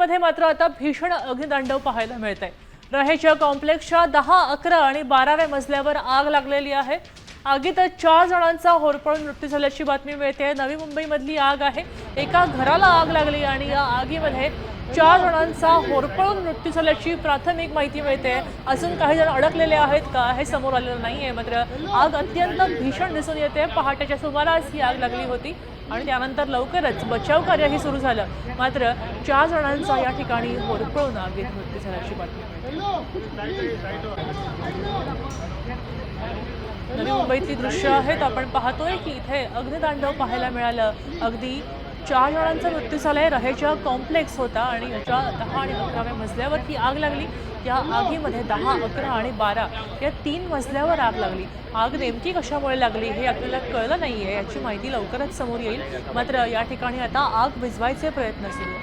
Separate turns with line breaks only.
मध्ये मात्र आता भीषण अग्नितांडव पाहायला मिळत आहे रहेच्या कॉम्प्लेक्सच्या दहा अकरा आणि बाराव्या मजल्यावर आग लागलेली आहे. आगीत चार जणांचा होरपळून मृत्यू झाल्याची बातमी मिळते. नवी मुंबईमधली आग आहे. एका घराला आग लागली आणि या आगीमध्ये चार जणांचा होरपळून मृत्यू झाल्याची प्राथमिक माहिती मिळते. अजून काही जण अडकलेले आहेत का हे समोर आलेलं नाही आहे मात्र आग अत्यंत भीषण दिसून येते. पहाटेच्या सुमारास ही आग लागली होती. आणि त्यानंतर लवकरच बचाव कार्यही सुरू झालं. मात्र चार जणांचा या ठिकाणी होरपळून आगीत मृत्यू झाल्याची बातमी. नवी मुंबईतली दृश्य आहेत. आपण पाहतोय की इथे अग्नितांडव पाहायला मिळालं. अगदी चार जणांचा मृत्यू झालं आहे रहेजा कॉम्प्लेक्स होता आणि याच्या दहा आणि अकराव्या मजल्यावर ही आग लागली. या आगीमध्ये दहा अकरा आणि बारा या तीन मजल्यावर आग लागली. आग नेमकी कशामुळे लागली हे आपल्याला कळलं नाही आहे याची माहिती लवकरच समोर येईल. मात्र या ठिकाणी आता आग विझवायचे प्रयत्न सुरू.